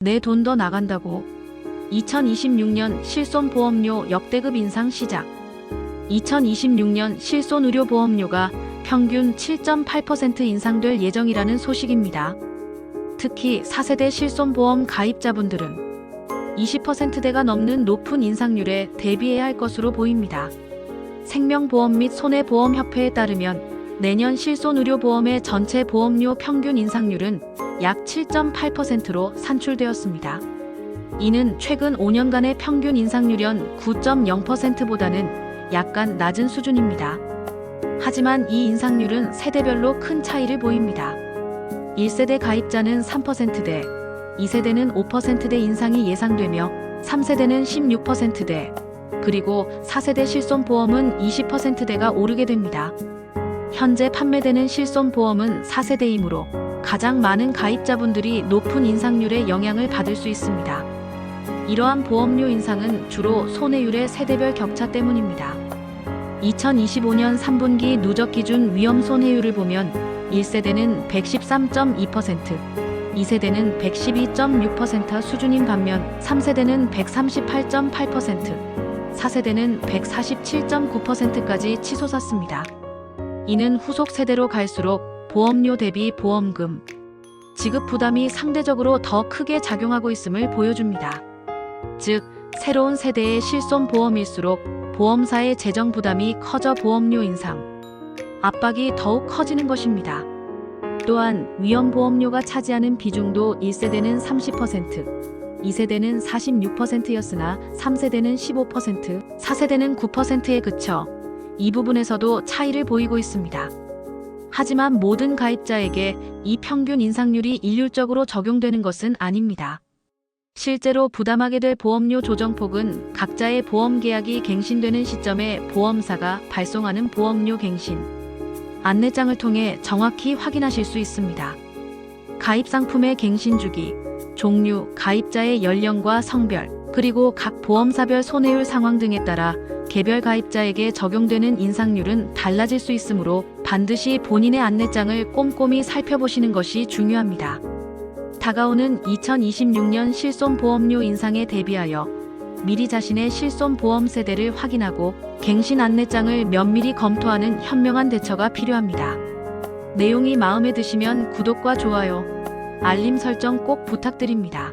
내 돈 더 나간다고. 2026년 실손보험료 역대급 인상 시작. 2026년 실손의료보험료가 평균 7.8% 인상될 예정이라는 소식입니다. 특히 4세대 실손보험 가입자분들은 20%대가 넘는 높은 인상률에 대비해야 할 것으로 보입니다. 생명보험 및 손해보험협회에 따르면 내년 실손의료보험의 전체 보험료 평균 인상률은 약 7.8%로 산출되었습니다. 이는 최근 5년간의 평균 인상률 연 9.0%보다는 약간 낮은 수준입니다. 하지만 이 인상률은 세대별로 큰 차이를 보입니다. 1세대 가입자는 3%대, 2세대는 5%대 인상이 예상되며 3세대는 16%대, 그리고 4세대 실손보험은 20%대가 오르게 됩니다. 현재 판매되는 실손보험은 4세대이므로 가장 많은 가입자분들이 높은 인상률의 영향을 받을 수 있습니다. 이러한 보험료 인상은 주로 손해율의 세대별 격차 때문입니다. 2025년 3분기 누적 기준 위험 손해율을 보면 1세대는 113.2%, 2세대는 112.6% 수준인 반면 3세대는 138.8%, 4세대는 147.9%까지 치솟았습니다. 이는 후속 세대로 갈수록 보험료 대비 보험금, 지급 부담이 상대적으로 더 크게 작용하고 있음을 보여줍니다. 즉, 새로운 세대의 실손 보험일수록 보험사의 재정 부담이 커져 보험료 인상, 압박이 더욱 커지는 것입니다. 또한 위험 보험료가 차지하는 비중도 1세대는 30%, 2세대는 46%였으나 3세대는 15%, 4세대는 9%에 그쳐 이 부분에서도 차이를 보이고 있습니다. 하지만 모든 가입자에게 이 평균 인상률이 일률적으로 적용되는 것은 아닙니다. 실제로 부담하게 될 보험료 조정폭은 각자의 보험 계약이 갱신되는 시점에 보험사가 발송하는 보험료 갱신 안내장을 통해 정확히 확인하실 수 있습니다. 가입 상품의 갱신 주기, 종류, 가입자의 연령과 성별, 그리고 각 보험사별 손해율 상황 등에 따라 개별 가입자에게 적용되는 인상률은 달라질 수 있으므로 반드시 본인의 안내장을 꼼꼼히 살펴보시는 것이 중요합니다. 다가오는 2026년 실손보험료 인상에 대비하여 미리 자신의 실손보험 세대를 확인하고 갱신 안내장을 면밀히 검토하는 현명한 대처가 필요합니다. 내용이 마음에 드시면 구독과 좋아요, 알림 설정 꼭 부탁드립니다.